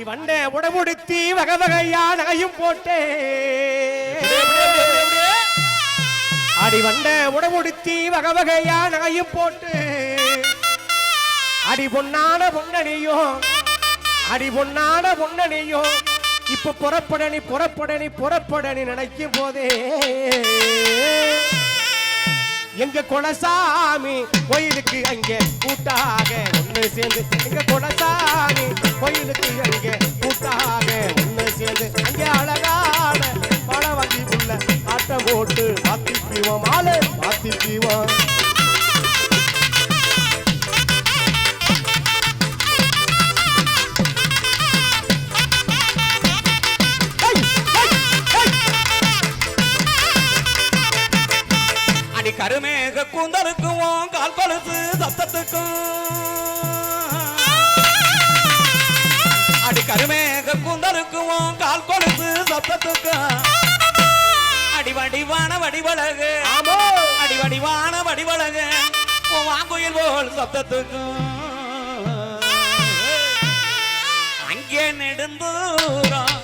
அடி வண்ட உடமுடுத்தி வகை வகையா நகையும் போட்டே. அடி வண்ட உடமுடுத்தி வகை வகையா நகையும் போட்டு. அடி பொன்னான பொன்னணியும் அடி பொன்னான பொன்னணியும் இப்ப புறப்படணி புறப்படணி புறப்படணி நினைக்கும் போதே. எங்க கொடசாமி கோயிலுக்கு அங்கே கூட்டாக ஒன்று சேர்ந்து. எங்க கொடசாமி கோயிலுக்கு அங்கே கூட்டாக ஒன்று சேர்ந்து. அங்கே அழகான பழ வண்டி உள்ள ஆட்டம் போட்டு மாத்தி மாத்திக்குவோம். ஆளு மாத்தி ஹேய், கூந்தலுக்கும் கால் கொலுசு சத்தத்துக்கும். அடி கருமேக கூந்தலுக்கும் கால் கொலுசு சத்தத்துக்கும். அடி வடிவான வடிவழகு. ஆமோ. அடி வடிவான வடிவழகு. வாங்குயில் போல் சத்தத்துக்கும். அங்கே நெடுந்தூரம்.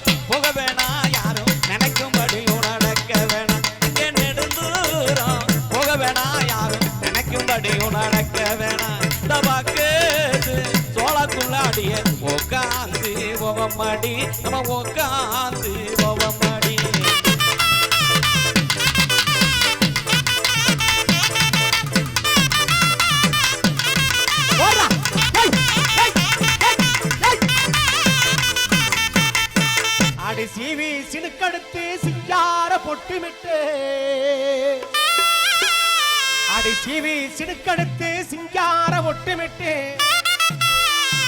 மடி நம்ம உக்காந்து ஓவமாடி ஓடுறா. அடி சீவி சினுக்கடுத்து சிங்கார பொட்டுமிட்டு. அடி சீவி சினுக்கடுத்து சிங்கார ஒட்டுமிட்டு.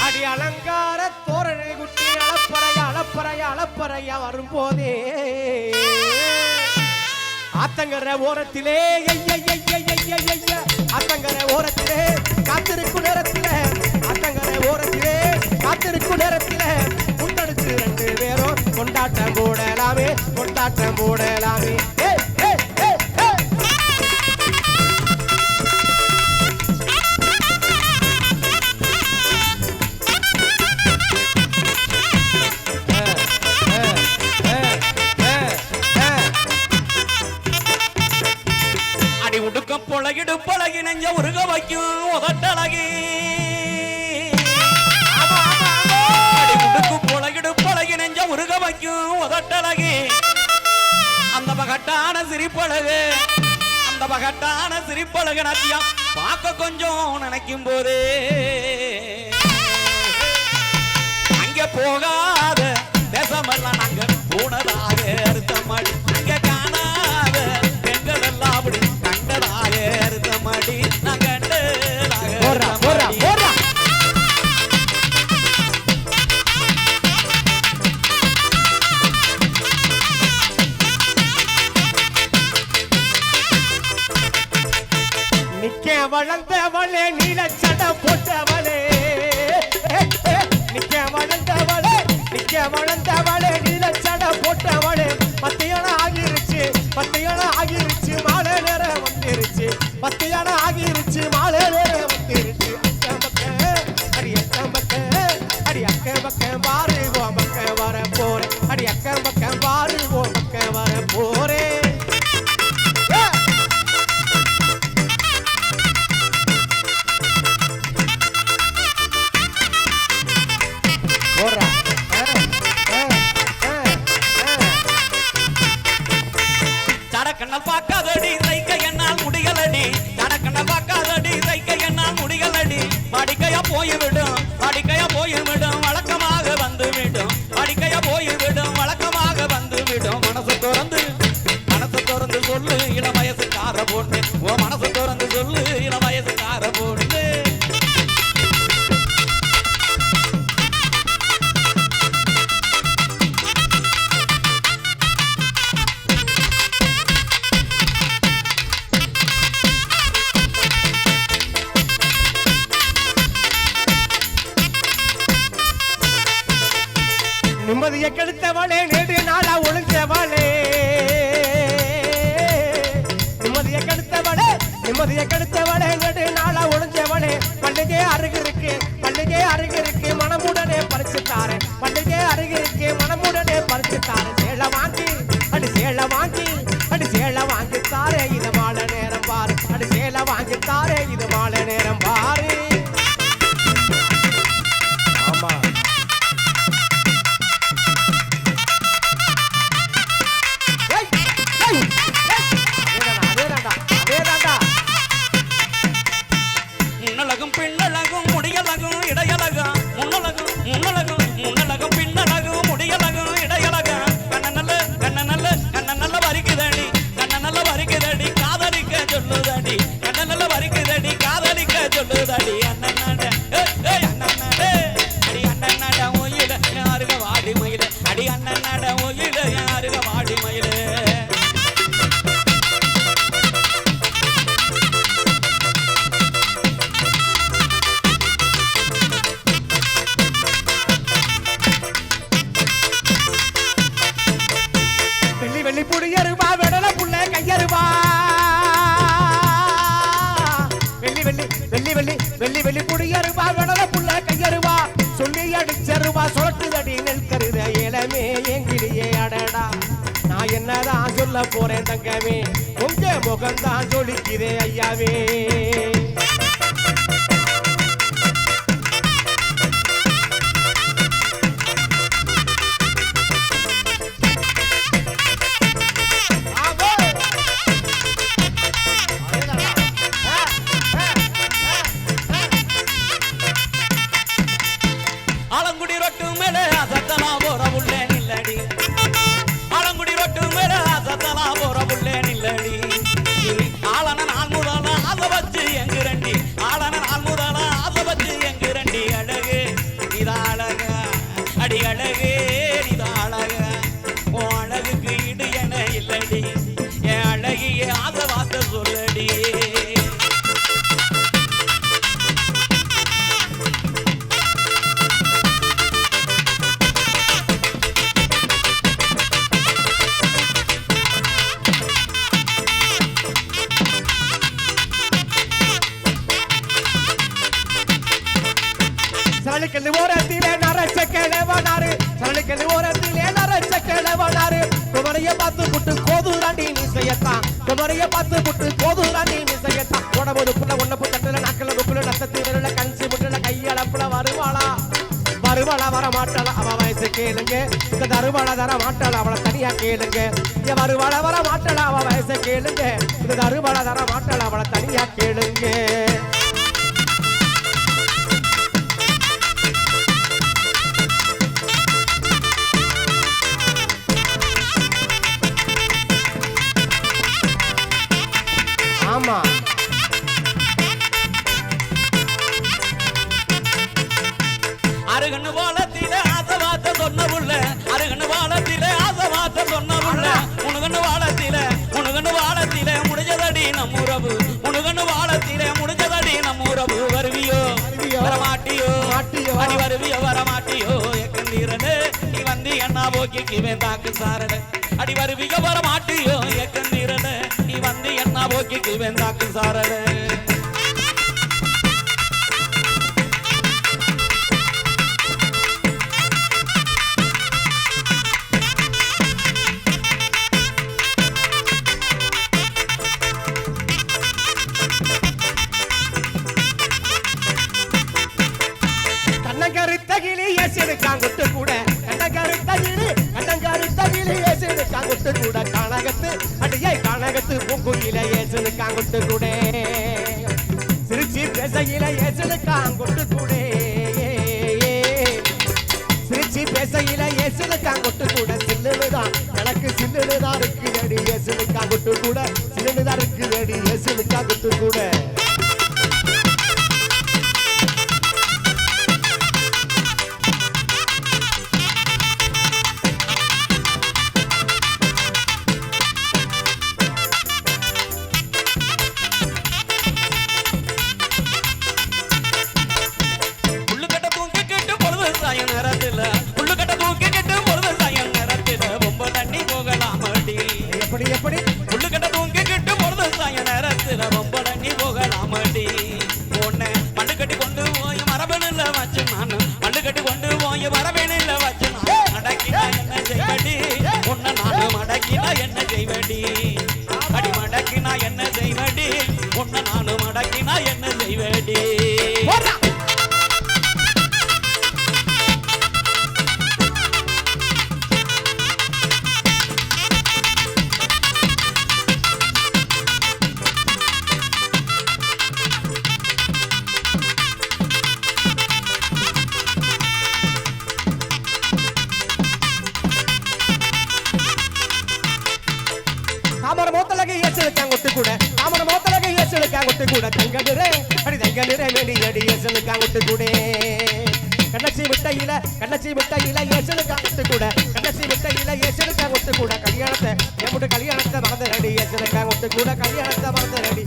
அடி அலங்கார தோரணை குட்டி அளப்பறைய அளப்பறைய வரும்போதே. ஆத்தங்கர ஓரத்திலே ஆத்தங்கர ஓரத்திலே காத்திருக்கும் நேரத்தில். ஆத்தங்கர ஓரத்திலே காத்திருக்கும் நேரத்தில். முன்னெடுத்து ரெண்டு பேரும் கொண்டாட்டம் போடலாமே கொண்டாட்டம் போடலாமே. உருக உதட்டழகு. அந்த பகட்டான சிரிப்பழகு அந்த பகட்டான சிரிப்பழகு நத்தியம் பார்க்க கொஞ்சம் நினைக்கும் போதே. அங்க போகாத தேசமெல்லாம் நாங்க போனதாக அறுத்தமாடி நிக்க வளர்ந்தவளே நீலச்சட போட்டவளே நிக்க வளர்ந்தவளே நிக்க வளர்ந்தவளே நீலச்சட போட்டவளே பத்தியான ஆகிருச்சு பத்தியான ஆகிருச்சு மாலை நேரம் வந்துருச்சு பத்தியான ஆகிருச்சு மாலை நேரம் வந்துருச்சு அக்கம் பக்கம் அடி அக்கம் பக்கம் அடி அக்கம் பக்கம் பாரு சடக்கண்ணல் பார்க்காதடி தைக்க என்னால் முடியலடி. சடக்கண்ணல் பார்க்காதடி தைக்க என்னால் முடியலடி. போய் போய்விடும் வாடிக்கையா போய்விடும். விடும் ஒளிஞ்சவளே கெடுத்தவளே நிம்மதியை கெடுத்தவளே ஒழிஞ்சவளே பள்ளிக்கே ஒளிஞ்சவளே. பண்டிகை அருகிருக்கு பண்டிகை அருகிருக்கு மனமுடனே பறிச்சுட்டாரு பள்ளிக்கே பண்டிகை அருகிருக்கு மனமுடனே பறிச்சுட்டாரு சேல வாங்கி அடி சேல வாங்கி அடி சேல வாங்கித்தாரே இது மாலை நேரம் பாரு. அடி சேல வாங்கித்தாரே இது மாலை நேரம் பாரு. சொல்ல போறேன் தங்கமே. உங்க முகம்தான் ஜொலிக்கிறேன் ஐயாவே. குமரைய பார்த்து புட்டு கோதுராண்டி நீ செய்யத்தான் உடம்போது புள்ள ஒண்ணு புத்தட்டுல நாக்கல புக்குல நத்தத்தி விரல கஞ்சி முட்டுல கையளப்புல வருவாளா? வருவாளா வர மாட்டாளா அவ வயசு கேளுங்க. இந்த தருவாளா தர மாட்டாளா அவளை தனியா கேளுங்க. இங்க வருவாளா வர மாட்டாளா அவ வயசு கேளுங்க. இந்த தருவாளா தர மாட்டாளா அவளை தனியா கேளுங்க. சாரட. அடி வருவிக வர மாட்டியோ எக்கந்தீரனே நீ வந்து என்ன போக்கி வேந்தாக்கு சாரட. ஏசிடுக்கான் கூட கானகத்து அடியே கானகத்து பூங்குயில ஏசிடுக்கான் கொட்டு கூட சிரிச்சி பேசையில ஏசிடுக்கான் கொட்டு கூட சிரிச்சி பேசையில ஏசிடுக்கான் கொட்டு கூட சில்லுதான் எனக்கு சில்லுதான் இருக்குதடி ஏசிடுக்கான் கொட்டு கூட சில்லுதான் இருக்குதடி அடி கொட்டு கூட மடக்கினா மோத்தலகை ஏசலுக்கான் கொட்டு கூட தங்கடுரே அடி தங்கடுரே வேண்டி அடி ஏசலுக்கான் கொட்டு கூட. கண்ணச்சி மிட்டையில கண்ணச்சி மிட்டையில ஏசலுக்கான் கொட்டு கூட. கண்ணச்சி மிட்டையில ஏசலுக்கான் கொட்டு கூட. கல்யாணத்தை என் கல்யாணத்தை மறந்த அடி ஏசலுக்கான் கொட்டு கூட கல்யாணத்தை மறந்த அடி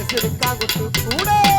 ஏசலுக்கான் கொட்டு கூட.